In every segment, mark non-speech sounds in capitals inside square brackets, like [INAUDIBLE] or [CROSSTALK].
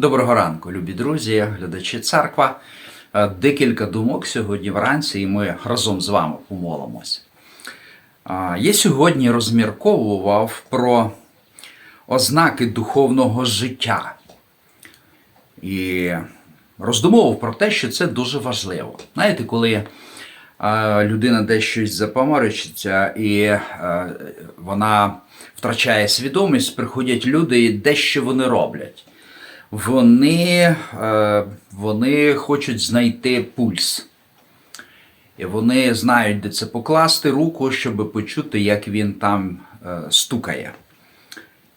Доброго ранку, любі друзі, глядачі церква. Е, Декілька думок сьогодні вранці, і ми разом з вами помолимось. Я сьогодні розмірковував про ознаки духовного життя і роздумував про те, що це дуже важливо. Знаєте, коли е, людина десь щось запаморочиться і е, вона втрачає свідомість, приходять люди і дещо вони роблять вони, е, вони хочуть знайти пульс. І вони знають, де це покласти руку, щоб почути, як він там е, стукає.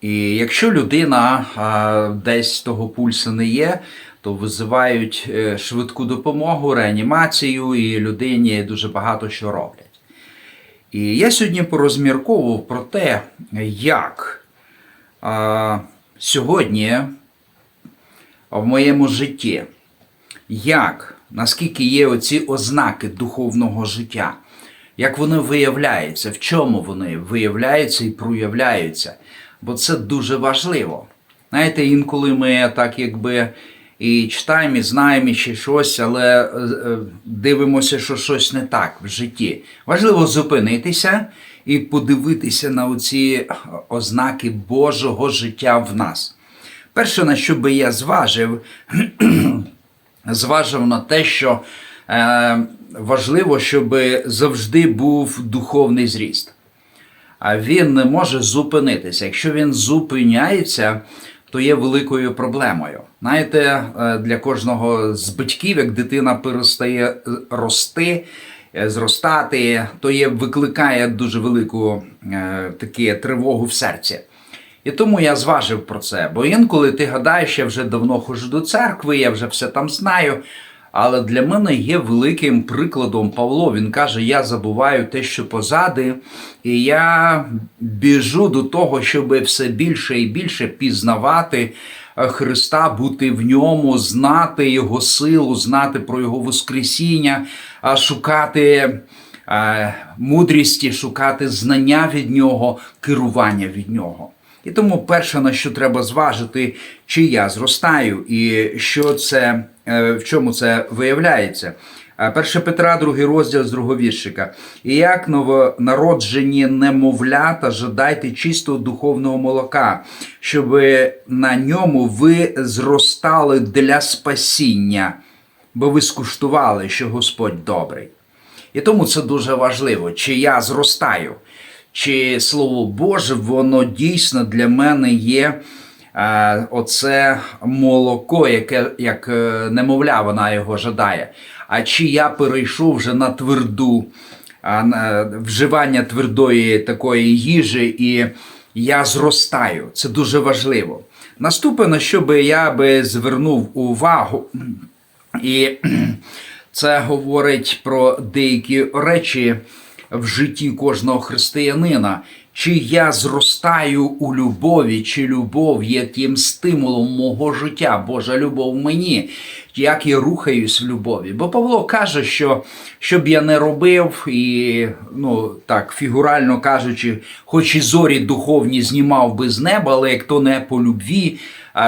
І якщо людина е, десь того пульсу не є, то визивають швидку допомогу, реанімацію, і людині дуже багато що роблять. І я сьогодні порозмірковував про те, як сьогодні в моєму житті. Як, наскільки є оці ознаки духовного життя, як вони виявляються, в чому вони виявляються і проявляються. Бо це дуже важливо. Знаєте, інколи ми так якби і читаємо, і знаємо ще щось, але е, е, дивимося, що щось не так в житті. Важливо зупинитися і подивитися на оці ознаки Божого життя в нас. Перше, на що би я зважив, [CLEARS THROAT] зважив на те, що е, важливо, щоб завжди був духовний зріст. А він не може зупинитися. Якщо він зупиняється, то є великою проблемою. Знаєте, е, для кожного з батьків, як дитина перестає е, рости, е, зростати, то є, викликає дуже велику е, таку тривогу в серці. І тому я зважив про це. Бо інколи ти гадаєш, я вже давно ходжу до церкви, я вже все там знаю. Але для мене є великим прикладом Павло. Він каже: Я забуваю те, що позади, і я біжу до того, щоб все більше і більше пізнавати е, Христа, бути в ньому, знати Його силу, знати про Його Воскресіння, шукати е, мудрісті, шукати знання від Нього, керування від Нього. І тому перше, на що треба зважити, чи я зростаю, і що це, е, в чому це виявляється. Е, Перше Петра, другий розділ з другого віршика. І як новонароджені немовлята, жадайте чистого духовного молока, щоб на ньому ви зростали для спасіння, бо ви скуштували, що Господь добрий. І тому це дуже важливо, чи я зростаю чи Слово Боже, воно дійсно для мене є е, оце молоко, яке як е, немовля, вона його жадає. А чи я перейшов вже на тверду на вживання твердої такої їжі, і я зростаю. Це дуже важливо. Наступне, на що би я би звернув увагу, і [CLEARS THROAT] це говорить про деякі речі в житті кожного християнина, чи я зростаю у любові, чи любов є тим стимулом мого життя, Божа любов мені, як я рухаюсь в любові. Бо Павло каже, що щоб я не робив, і ну так фігурально кажучи, хоч і зорі духовні знімав би з неба, але як то не по любві,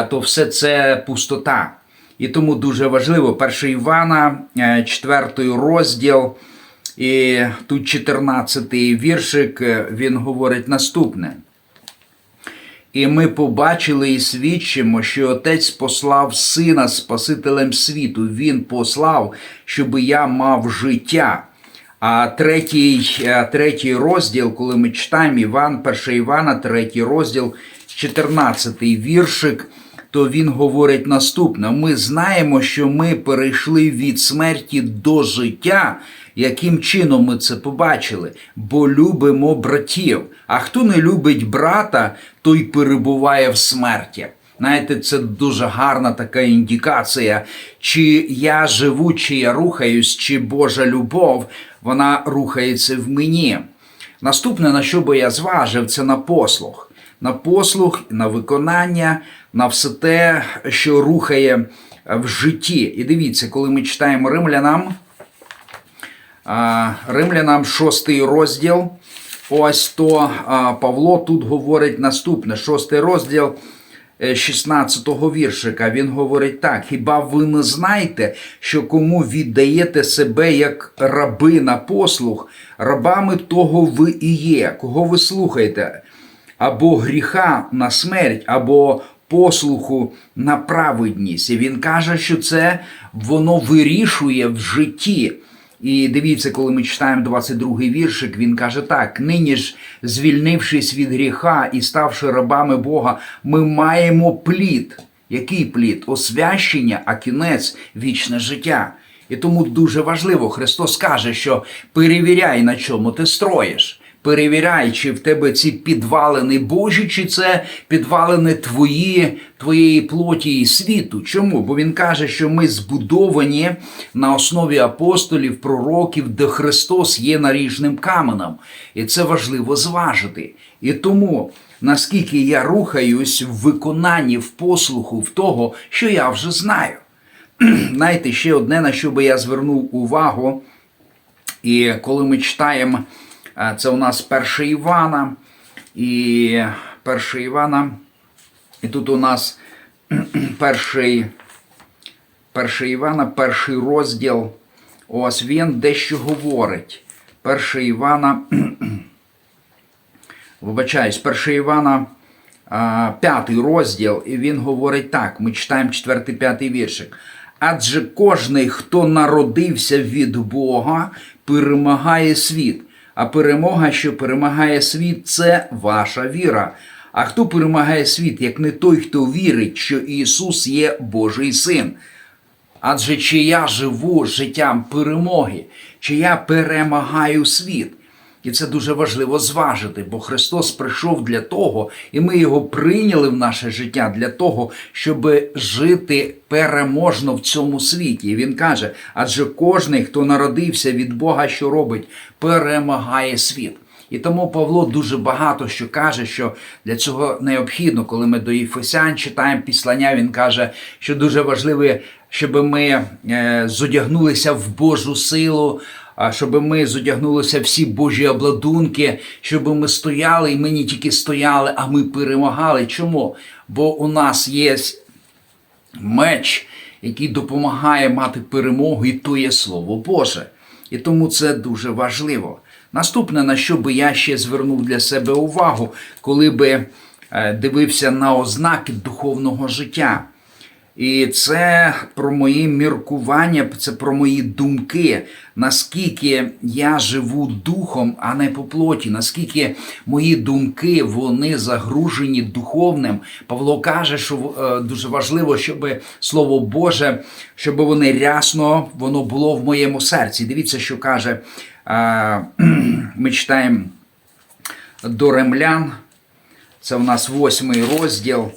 то все це пустота. І тому дуже важливо, 1 Івана, 4 розділ. І тут 14-й віршик е, він говорить наступне. І ми побачили і свідчимо, що Отець послав Сина Спасителем світу. Він послав, щоб я мав життя. А третій е, третій розділ, коли ми читаємо Іван, 1 Івана, третій розділ, 14-й віршик, то він говорить наступне: ми знаємо, що ми перейшли від смерті до життя яким чином ми це побачили, бо любимо братів. А хто не любить брата, той перебуває в смерті. Знаєте, це дуже гарна така індикація, чи я живу, чи я рухаюсь, чи Божа любов, вона рухається в мені. Наступне, на що би я зважив, це на послуг. На послуг, на виконання, на все те, що рухає в житті. І дивіться, коли ми читаємо римлянам. Римлянам шостий розділ. Ось то Павло тут говорить наступне: шостий розділ е, 16-го віршика. Він говорить так: хіба ви не знаєте, що кому віддаєте себе як раби на послуг, рабами того ви і є, кого ви слухаєте? Або гріха на смерть, або послуху на праведність. І він каже, що це воно вирішує в житті. І дивіться, коли ми читаємо 22-й віршик, він каже так: нині ж, звільнившись від гріха і ставши рабами Бога, ми маємо плід. Який плід? Освящення, а кінець вічне життя. І тому дуже важливо, Христос каже, що перевіряй, на чому ти строїш. Перевіряй, чи в тебе ці підвалини Божі, чи це підвалини твої, твоєї плоті і світу. Чому? Бо він каже, що ми збудовані на основі апостолів, пророків, де Христос є наріжним каменем. І це важливо зважити. І тому, наскільки я рухаюсь в виконанні, в послуху в того, що я вже знаю. [CLEARS THROAT] Знаєте, ще одне, на що би я звернув увагу, і коли ми читаємо, це у нас перше Івана, і перше Івана, і тут у нас [CLEARS THROAT] перший, перше Івана, перший розділ, ось він дещо говорить. Перше Івана, [CLEARS THROAT] вибачаюсь, перше Івана, п'ятий розділ, і він говорить так: ми читаємо четвертий, п'ятий віршик. Адже кожний, хто народився від Бога, перемагає світ. А перемога, що перемагає світ, це ваша віра. А хто перемагає світ, як не той, хто вірить, що Ісус є Божий син? Адже чи я живу життям перемоги, чи я перемагаю світ? І це дуже важливо зважити, бо Христос прийшов для того, і ми його прийняли в наше життя для того, щоб жити переможно в цьому світі. І він каже: адже кожний, хто народився від Бога, що робить, перемагає світ. І тому Павло дуже багато що каже, що для цього необхідно, коли ми до Єфесян читаємо післання, він каже, що дуже важливо, щоб ми е, зодягнулися в Божу силу, а щоб ми зодягнулися всі Божі обладунки, щоб ми стояли, і ми не тільки стояли, а ми перемагали. Чому? Бо у нас є меч, який допомагає мати перемогу, і то є Слово Боже. І тому це дуже важливо. Наступне, на що би я ще звернув для себе увагу, коли би е, дивився на ознаки духовного життя. І це про мої міркування, це про мої думки, наскільки я живу духом, а не по плоті, наскільки мої думки вони загружені духовним. Павло каже, що е, дуже важливо, щоб Слово Боже, щоб вони рясно воно було в моєму серці. Дивіться, що каже, е, [CLEARS THROAT] ми читаємо до ремлян, це у нас восьмий розділ.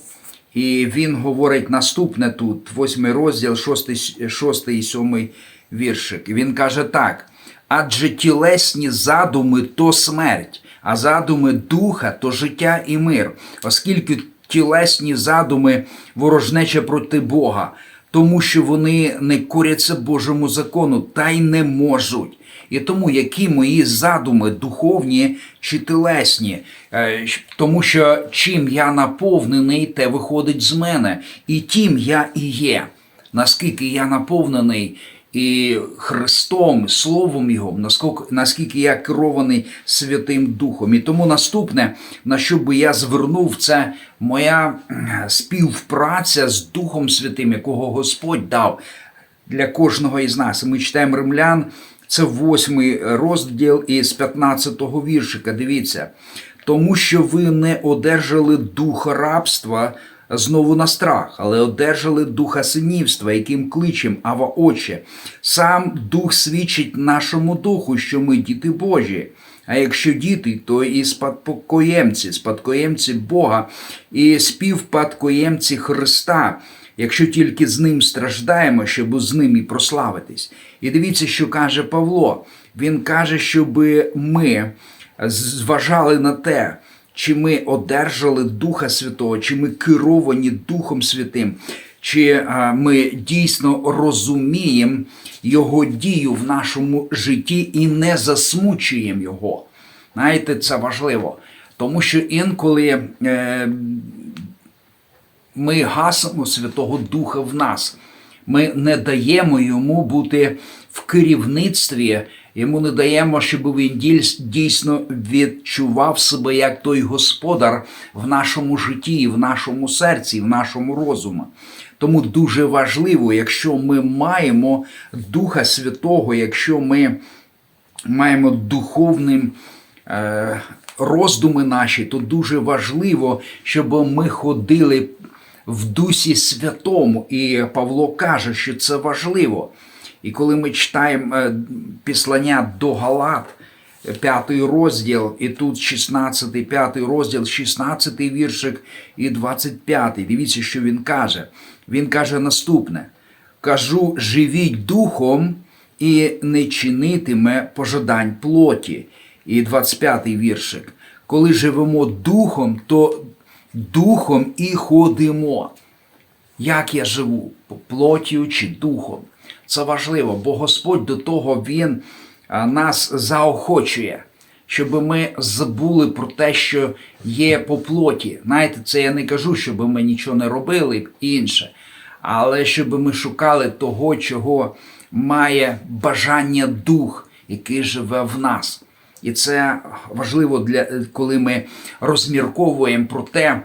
І він говорить наступне тут, восьмий розділ, шостий, шостий і сьомий віршик. Він каже так: адже тілесні задуми то смерть, а задуми духа то життя і мир, оскільки тілесні задуми ворожнече проти Бога, тому що вони не коряться Божому закону та й не можуть. І тому які мої задуми духовні чи телесні, Е, тому що чим я наповнений, те виходить з мене, і тим я і є. Наскільки я наповнений і Христом, Словом Його, наскільки, я керований Святим Духом. І тому наступне, на що би я звернув, це моя співпраця з Духом Святим, якого Господь дав для кожного із нас. Ми читаємо римлян. Це восьмий розділ із 15-го віршика. Дивіться, тому що ви не одержали духа рабства знову на страх, але одержали духа синівства, яким кличем Ава Отче. Сам дух свідчить нашому духу, що ми діти Божі. А якщо діти, то і спадкоємці, спадкоємці Бога, і співпадкоємці Христа якщо тільки з ним страждаємо, щоб з ним і прославитись. І дивіться, що каже Павло. Він каже, щоб ми зважали на те, чи ми одержали Духа Святого, чи ми керовані Духом Святим, чи ми дійсно розуміємо Його дію в нашому житті і не засмучуємо Його. Знаєте, це важливо. Тому що інколи е, ми гасимо Святого Духа в нас. Ми не даємо йому бути в керівництві, йому не даємо, щоб він дійсно відчував себе як той господар в нашому житті, в нашому серці, в нашому розумі. Тому дуже важливо, якщо ми маємо Духа Святого, якщо ми маємо духовним е, роздуми наші, то дуже важливо, щоб ми ходили в Дусі Святому. І Павло каже, що це важливо. І коли ми читаємо е, післання до Галат, п'ятий розділ, і тут 16, п'ятий розділ, 16 віршик і 25. Дивіться, що він каже. Він каже наступне: кажу, живіть духом і не чинитиме пожадань плоті. І 25-й віршик. Коли живемо духом, то духом і ходимо. Як я живу, плотію чи духом? Це важливо, бо Господь до того Він нас заохочує, щоб ми забули про те, що є по плоті. Знаєте, це я не кажу, щоб ми нічого не робили і інше, але щоб ми шукали того, чого має бажання дух, який живе в нас. І це важливо для коли ми розмірковуємо про те,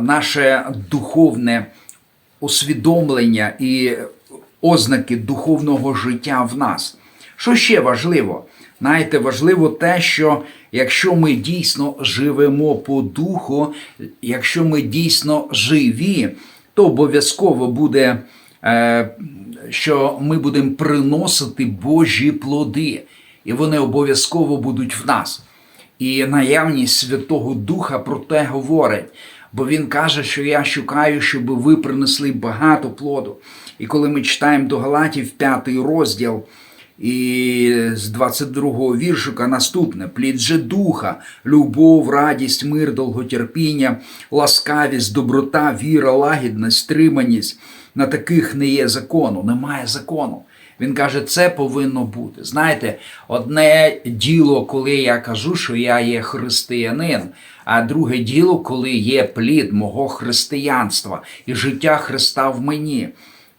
наше духовне усвідомлення і ознаки духовного життя в нас. Що ще важливо? Знаєте, важливо те, що якщо ми дійсно живемо по духу, якщо ми дійсно живі, то обов'язково буде, е, що ми будемо приносити Божі плоди, і вони обов'язково будуть в нас. І наявність Святого Духа про те говорить. Бо він каже, що я шукаю, щоб ви принесли багато плоду. І коли ми читаємо до Галатів 5 розділ, і з 22 віршика наступне: плід же духа, любов, радість, мир, довготерпіння, ласкавість, доброта, віра, лагідність, стриманість. На таких не є закону, немає закону. Він каже, це повинно бути. Знаєте, одне діло, коли я кажу, що я є християнин, а друге діло, коли є плід мого християнства і життя Христа в мені.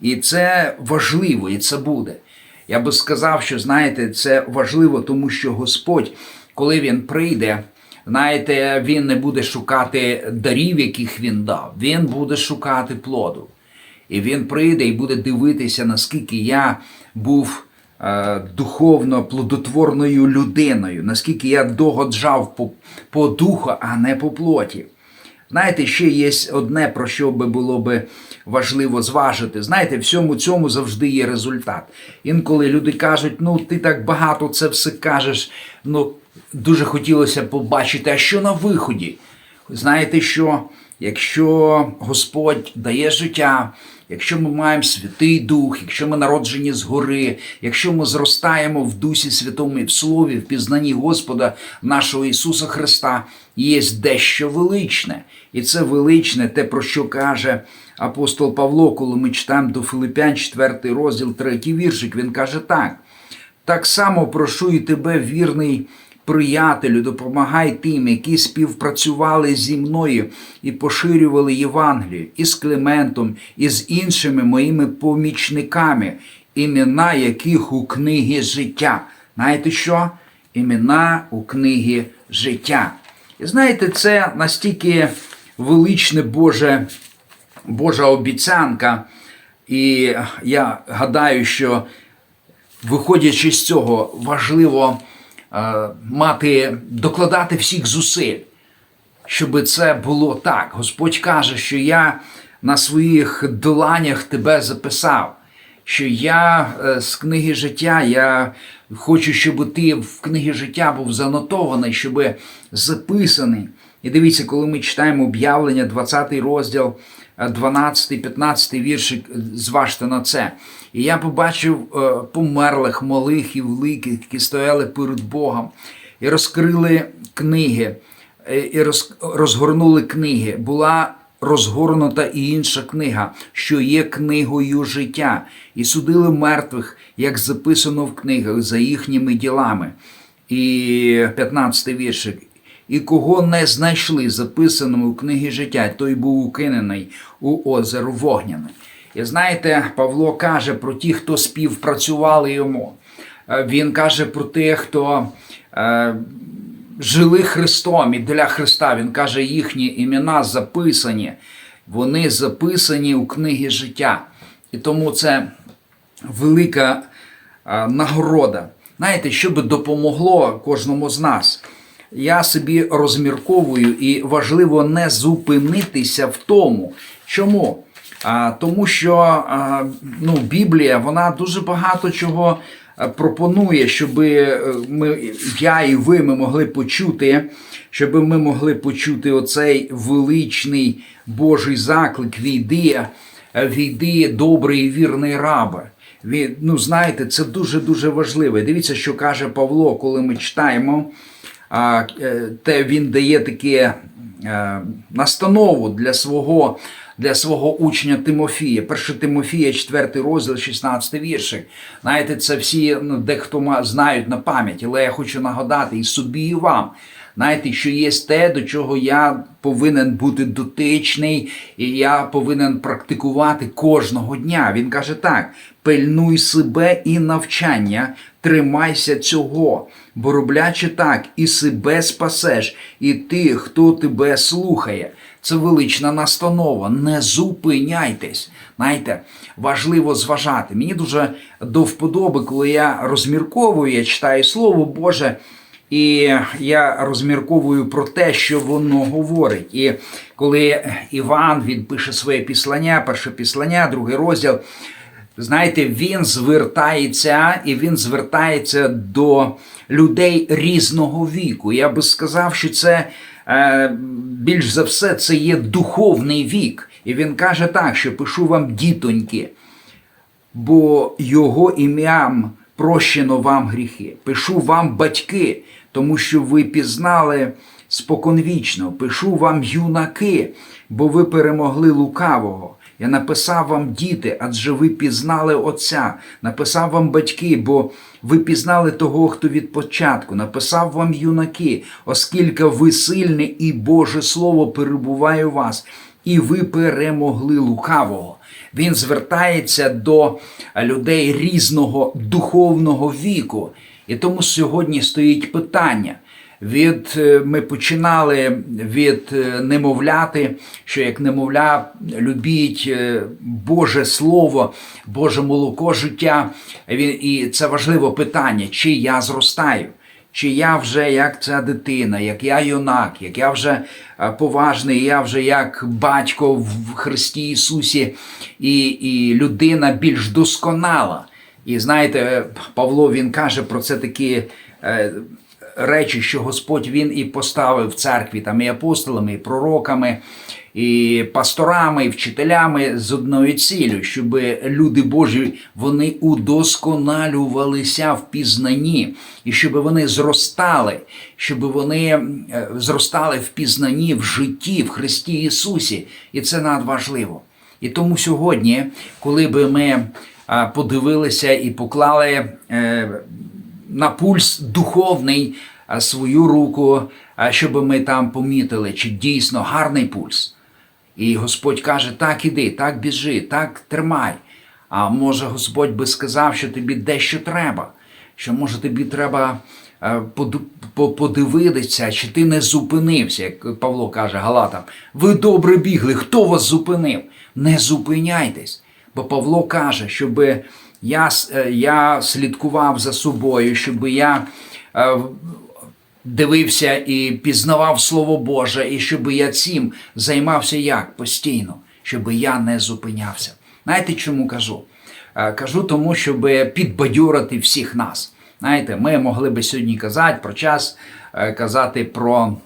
І це важливо, і це буде. Я би сказав, що знаєте, це важливо, тому що Господь, коли Він прийде, знаєте, Він не буде шукати дарів, яких він дав, Він буде шукати плоду. І він прийде і буде дивитися, наскільки я був е, духовно плодотворною людиною, наскільки я догоджав по, по духу, а не по плоті. Знаєте, ще є одне, про що би було би важливо зважити. Знаєте, всьому цьому завжди є результат. Інколи люди кажуть, ну ти так багато це все кажеш, ну дуже хотілося побачити, а що на виході? Знаєте що? Якщо Господь дає життя, якщо ми маємо Святий Дух, якщо ми народжені згори, якщо ми зростаємо в Дусі Святому і в Слові, в пізнанні Господа нашого Ісуса Христа, є дещо величне. І це величне, те, про що каже апостол Павло, коли ми читаємо до Филипян, 4 розділ, 3 віршик, він каже так. Так само прошу і тебе, вірний приятелю, допомагай тим, які співпрацювали зі мною і поширювали Євангелію, і з Климентом, і з іншими моїми помічниками, імена яких у книгі життя. Знаєте що? Імена у книгі життя. І знаєте, це настільки величне Боже, Божа обіцянка. І я гадаю, що виходячи з цього, важливо е, мати, докладати всіх зусиль, щоб це було так. Господь каже, що я на своїх доланях тебе записав, що я е, з книги життя, я хочу, щоб ти в книгі життя був занотований, щоб записаний. І дивіться, коли ми читаємо об'явлення, 20 розділ, 12-15 віршик, зважте на це. І я побачив е, померлих, малих і великих, які стояли перед Богом, і розкрили книги, е, і роз, розгорнули книги. Була розгорнута і інша книга, що є книгою життя, і судили мертвих, як записано в книгах, за їхніми ділами. І 15 віршик. і кого не знайшли записаним у книгі життя, той був укинений у озеро Вогняне. І знаєте, Павло каже про ті, хто співпрацювали йому. Е, Він каже про тих, хто е, жили Христом і для Христа. Він каже, їхні імена записані, вони записані у книгі життя. І тому це велика нагорода. Знаєте, що би допомогло кожному з нас. Я собі розмірковую і важливо не зупинитися в тому. Чому? А, тому що а, ну, Біблія вона дуже багато чого пропонує, щоб ми, я і ви ми могли почути, щоб ми могли почути оцей величний Божий заклик війди, війди, добрий і вірний рабе. Він, ну, знаєте, це дуже-дуже важливо. Дивіться, що каже Павло, коли ми читаємо. Е, те він дає таке е, настанову для свого, для свого учня Тимофія. 1 Тимофія, 4 розділ, 16 віршик. Знаєте, це всі ну, дехто знають на пам'ять, але я хочу нагадати і собі, і вам. Знаєте, що є те, до чого я повинен бути дотичний, і я повинен практикувати кожного дня. Він каже так: пильнуй себе і навчання, тримайся цього, бо роблячи так, і себе спасеш, і тих, хто тебе слухає. Це велична настанова. Не зупиняйтесь. Знаєте, важливо зважати. Мені дуже до вподоби, коли я розмірковую, я читаю Слово Боже. І я розмірковую про те, що воно говорить. І коли Іван він пише своє післання, перше післання, другий розділ, знаєте, він звертається і він звертається до людей різного віку. Я би сказав, що це більш за все це є духовний вік. І він каже так, що пишу вам дітоньки бо його ім'ям прощено вам гріхи. Пишу вам батьки, тому що ви пізнали споконвічно. Пишу вам юнаки, бо ви перемогли лукавого. Я написав вам діти, адже ви пізнали Отця. Написав вам батьки, бо ви пізнали того, хто від початку. Написав вам юнаки, оскільки ви сильні, і Боже Слово перебуває у вас, і ви перемогли лукавого. Він звертається до людей різного духовного віку. І тому сьогодні стоїть питання. Від е, ми починали від е, немовляти, що як немовля любіть е, Боже Слово, Боже молоко життя. І це важливе питання, чи я зростаю. Чи я вже як ця дитина, як я юнак, як я вже поважний, я вже як батько в Христі Ісусі, і, і людина більш досконала. І знаєте, Павло він каже про це такі речі, що Господь він і поставив в церкві там і апостолами, і пророками, і пасторами, і вчителями з одною цілею, щоб люди Божі вони удосконалювалися в пізнанні, і щоб вони зростали, щоб вони е, зростали в пізнанні в житті, в Христі Ісусі. І це надважливо. І тому сьогодні, коли би ми подивилися і поклали е, на пульс духовний свою руку, а, щоб ми там помітили, чи дійсно гарний пульс. І Господь каже: так іди, так біжи, так тримай. А може Господь би сказав, що тобі дещо треба, що може тобі треба е, подивитися, чи ти не зупинився, як Павло каже Галатам. Ви добре бігли, хто вас зупинив? Не зупиняйтесь. Бо Павло каже, щоб я, е, я слідкував за собою, щоб я е, дивився і пізнавав Слово Боже, і щоб я цим займався як постійно, щоб я не зупинявся. Знаєте, чому кажу? Е, Кажу тому, щоб підбадьорити всіх нас. Знаєте, ми могли би сьогодні казати про час, казати про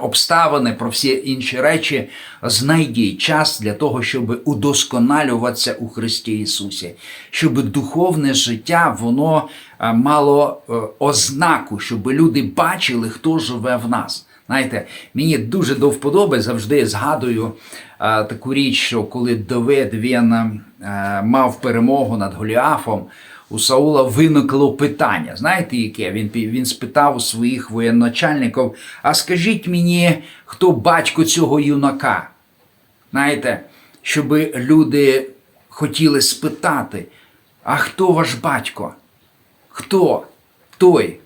обставини, про всі інші речі, знайдіть час для того, щоб удосконалюватися у Христі Ісусі, щоб духовне життя воно е, мало е, ознаку, щоб люди бачили, хто живе в нас. Знаєте, мені дуже до вподоби завжди згадую е, таку річ, що коли Давид він е, мав перемогу над Голіафом, у Саула виникло питання. Знаєте, яке? Він, він спитав у своїх воєначальників: а скажіть мені, хто батько цього юнака? Знаєте, щоб люди хотіли спитати, а хто ваш батько? Хто той,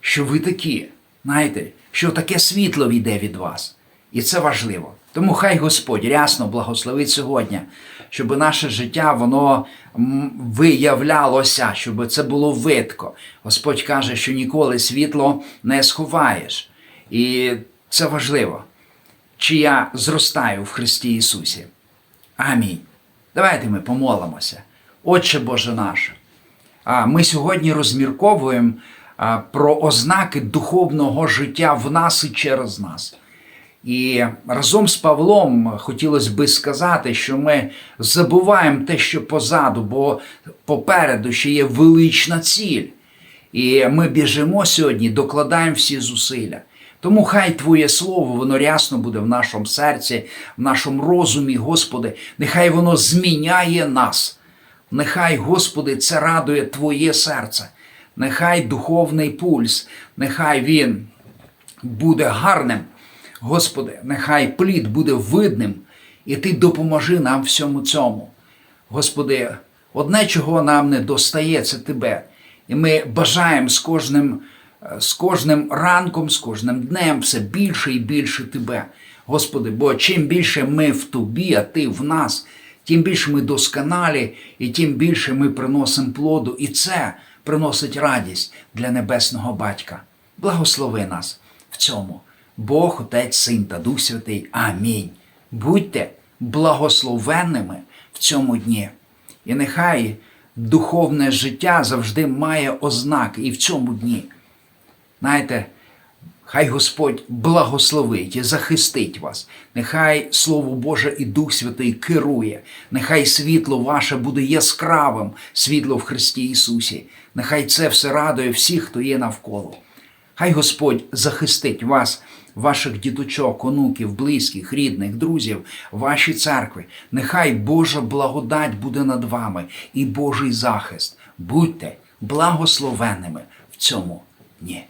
що ви такі? Знаєте, що таке світло війде від вас. І це важливо. Тому хай Господь рясно благословить сьогодні, щоб наше життя воно виявлялося, щоб це було видко. Господь каже, що ніколи світло не сховаєш. І це важливо. Чи я зростаю в Христі Ісусі? Амінь. Давайте ми помолимося. Отче Боже наш. Ми сьогодні розмірковуємо про ознаки духовного життя в нас і через нас. І разом з Павлом хотілося би сказати, що ми забуваємо те, що позаду, бо попереду ще є велична ціль. І ми біжимо сьогодні, докладаємо всі зусилля. Тому хай Твоє Слово, воно рясно буде в нашому серці, в нашому розумі, Господи, нехай воно зміняє нас. Нехай, Господи, це радує Твоє серце. Нехай духовний пульс, нехай він буде гарним. Господи, нехай плід буде видним, і Ти допоможи нам всьому цьому. Господи, одне, чого нам не достає, це Тебе. І ми бажаємо з кожним, е, з кожним ранком, з кожним днем все більше і більше Тебе. Господи, бо чим більше ми в Тобі, а Ти в нас, тим більше ми досконалі, і тим більше ми приносимо плоду, і це приносить радість для небесного Батька. Благослови нас в цьому. Бог, Отець, Син та Дух Святий. Амінь. Будьте благословенними в цьому дні. І нехай духовне життя завжди має ознаки і в цьому дні. Знаєте, хай Господь благословить і захистить вас. Нехай Слово Боже і Дух Святий керує. Нехай світло ваше буде яскравим, світло в Христі Ісусі. Нехай це все радує всіх, хто є навколо. Хай Господь захистить вас, ваших діточок, онуків, близьких, рідних, друзів, ваші церкви. Нехай Божа благодать буде над вами і Божий захист. Будьте благословенними в цьому дні.